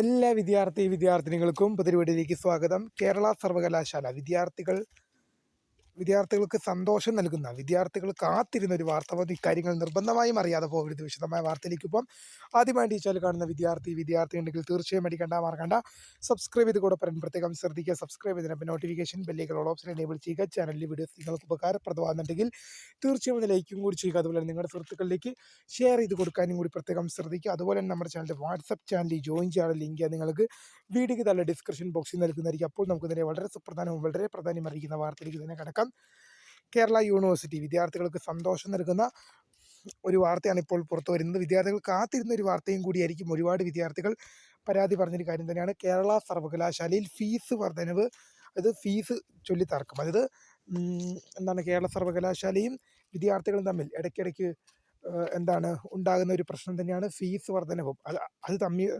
എല്ലാ വിദ്യാർത്ഥി വിദ്യാർത്ഥിനികൾക്കും പുതിരുവീടിലേക്ക് സ്വാഗതം. കേരള സർവകലാശാല വിദ്യാർത്ഥികൾ വിദ്യാർത്ഥികൾക്ക് സന്തോഷം നൽകുന്ന വിദ്യാർത്ഥികൾ കാത്തിരുന്ന ഒരു വാർത്ത പോലും ഇക്കാര്യങ്ങൾ നിർബന്ധമായും അറിയാതെ പോകരുത്. വിശദമായ വാർത്തയിലേക്ക് ഇപ്പം ആദ്യമായിട്ട് ഈ കാണുന്ന വിദ്യാർത്ഥി വിദ്യാർത്ഥി ഉണ്ടെങ്കിൽ തീർച്ചയായും അടിക്കണ്ട മറക്കണ്ട. സബ്സ്ക്രൈബ് ചെയ്ത് കൂടെ പറയാൻ പ്രത്യേകം ശ്രദ്ധിക്കുക. സബ്സ്ക്രൈബ് ചെയ്തതിനൊപ്പം നോട്ടിഫിക്കേഷൻ ബെല്ലേക്കുള്ള ഓപ്ഷൻ എനേബിൾ ചെയ്യുക. ചാനലിൽ വീഡിയോസ് നിങ്ങൾക്ക് ഉപകാരപ്രദമാകുന്നുണ്ടെങ്കിൽ തീർച്ചയായും ഒന്ന് ലൈക്കും കൂടി ചെയ്യുക. അതുപോലെ നിങ്ങളുടെ സുഹൃത്തുക്കളിലേക്ക് ഷെയർ ചെയ്ത് കൊടുക്കാനും കൂടി പ്രത്യേകം ശ്രദ്ധിക്കുക. അതുപോലെ തന്നെ നമ്മുടെ ചാനലിന്റെ വാട്സപ്പ് ചാനലിൽ ജോയിൻ ചെയ്യാനുള്ള ലിങ്ക് നിങ്ങൾക്ക് വീഡിയോയ്ക്ക് തള്ള ഡിസ്ക്രിപ്ഷൻ ബോക്സിൽ നൽകുന്നതായിരിക്കും. അപ്പോൾ നമുക്ക് ഇതിനെ വളരെ സുപ്രധാനവും വളരെ പ്രാധാന്യം അറിയിക്കുന്ന വാർത്തയിലേക്ക് തന്നെ കിടക്കാം. കേരള യൂണിവേഴ്സിറ്റി. വിദ്യാർത്ഥികൾക്ക് സന്തോഷം നൽകുന്ന ഒരു വാർത്തയാണ് ഇപ്പോൾ പുറത്തു വരുന്നത്. വിദ്യാർത്ഥികൾ കാത്തിരുന്ന ഒരു വാർത്തയും കൂടിയായിരിക്കും ഒരുപാട് വിദ്യാർത്ഥികൾ പരാതി പറഞ്ഞൊരു കാര്യം തന്നെയാണ്. കേരള സർവകലാശാലയിൽ ഫീസ് വർധനവ് അത് ഫീസ് ചൊല്ലി തർക്കം അതായത് എന്താണ് കേരള സർവകലാശാലയും വിദ്യാർത്ഥികളും തമ്മിൽ ഇടയ്ക്കിടയ്ക്ക് എന്താണ് ഉണ്ടാകുന്ന ഒരു പ്രശ്നം തന്നെയാണ് ഫീസ് വർധനവും. അത് അത് തമ്മിൽ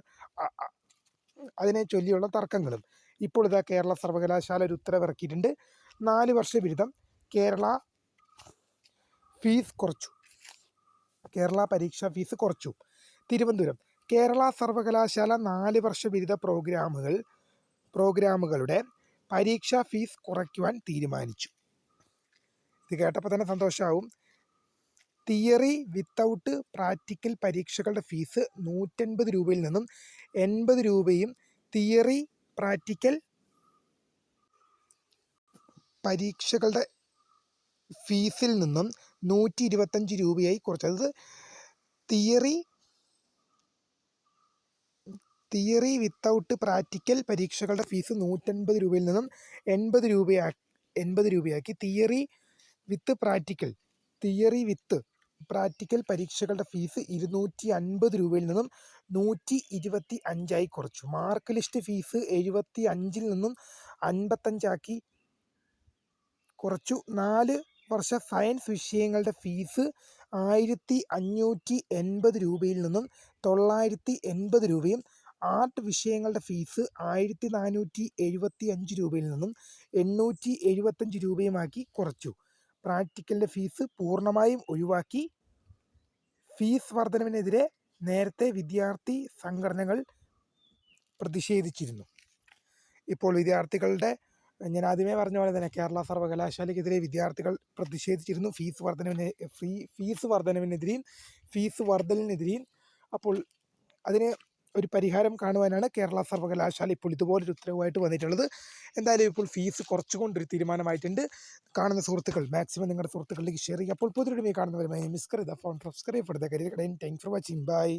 അതിനെ ചൊല്ലിയുള്ള തർക്കങ്ങളും. ഇപ്പോൾ ഇതാ കേരള സർവകലാശാല ഒരു ഉത്തരവിറക്കിയിട്ടുണ്ട്. നാല് വർഷ ബിരുദം കേരള ഫീസ് കുറച്ചു. കേരള പരീക്ഷാ ഫീസ് കുറച്ചു. തിരുവനന്തപുരം. കേരള സർവകലാശാല നാല് വർഷ ബിരുദ പ്രോഗ്രാമുകൾ പ്രോഗ്രാമുകളുടെ പരീക്ഷാ ഫീസ് കുറയ്ക്കുവാൻ തീരുമാനിച്ചു. ഇത് കേട്ടപ്പോൾ തന്നെ സന്തോഷമാവും തിയറി വിത്തൗട്ട് പ്രാക്ടിക്കൽ പരീക്ഷകളുടെ ഫീസ് നൂറ്റൻപത് രൂപയിൽ നിന്നും എൺപത് രൂപയും തിയറി പ്രാക്ടിക്കൽ പരീക്ഷകളുടെ ഫീസിൽ നിന്നും നൂറ്റി ഇരുപത്തഞ്ച് രൂപയായി കുറച്ചു. അതായത് തിയറി തിയറി വിത്തൗട്ട് പ്രാക്ടിക്കൽ പരീക്ഷകളുടെ ഫീസ് നൂറ്റൻപത് രൂപയിൽ നിന്നും എൺപത് രൂപയാ എൺപത് രൂപയാക്കി. Theory with practical theory with practical പരീക്ഷകളുടെ ഫീസ് ഇരുന്നൂറ്റി അൻപത് രൂപയിൽ നിന്നും നൂറ്റി ഇരുപത്തി അഞ്ചായി കുറച്ചു. മാർക്ക് ലിസ്റ്റ് ഫീസ് എഴുപത്തി അഞ്ചിൽ നിന്നും അൻപത്തഞ്ചാക്കി കുറച്ചു നാല് വർഷ സയൻസ് വിഷയങ്ങളുടെ ഫീസ് ആയിരത്തി അഞ്ഞൂറ്റി എൺപത് രൂപയിൽ നിന്നും തൊള്ളായിരത്തി എൺപത് രൂപയും ആർട്ട് വിഷയങ്ങളുടെ ഫീസ് ആയിരത്തി നാനൂറ്റി എഴുപത്തി അഞ്ച് രൂപയിൽ നിന്നും എണ്ണൂറ്റി എഴുപത്തഞ്ച് രൂപയുമാക്കി കുറച്ചു. പ്രാക്ടിക്കലിന്റെ ഫീസ് പൂർണമായും ഒഴിവാക്കി. ഫീസ് വർധനവിനെതിരെ നേരത്തെ വിദ്യാർത്ഥി സംഘടനകൾ പ്രതിഷേധിച്ചിരുന്നു. ഇപ്പോൾ വിദ്യാർത്ഥികളുടെ ഞാൻ ആദ്യമേ പറഞ്ഞ പോലെ തന്നെ കേരള സർവകലാശാലയ്ക്കെതിരെ വിദ്യാർത്ഥികൾ പ്രതിഷേധിച്ചിരുന്നു. ഫീസ് വർധനവിന് ഫീ ഫീസ് വർധനവിനെതിരെയും ഫീസ് വർധനവിനെതിരെയും അപ്പോൾ അതിന് ഒരു പരിഹാരം കാണുവാനാണ് കേരള സർവകലാശാല ഇപ്പോൾ ഇതുപോലൊരു ഉത്തരവുമായിട്ട് വന്നിട്ടുള്ളത്. എന്തായാലും ഇപ്പോൾ ഫീസ് കുറച്ചുകൊണ്ടൊരു തീരുമാനമായിട്ടുണ്ട്. കാണുന്ന സുഹൃത്തുക്കൾ മാക്സിമം നിങ്ങളുടെ സുഹൃത്തുക്കളിലേക്ക് ഷെയർ ചെയ്യുക. അപ്പോൾ പുതിയൊരു കാണുന്നവരുമായി മിസ്കർ ഇത phone subscribe for the career കടയിൽ താങ്ക് ഫോർ വാച്ചിങ് ബൈ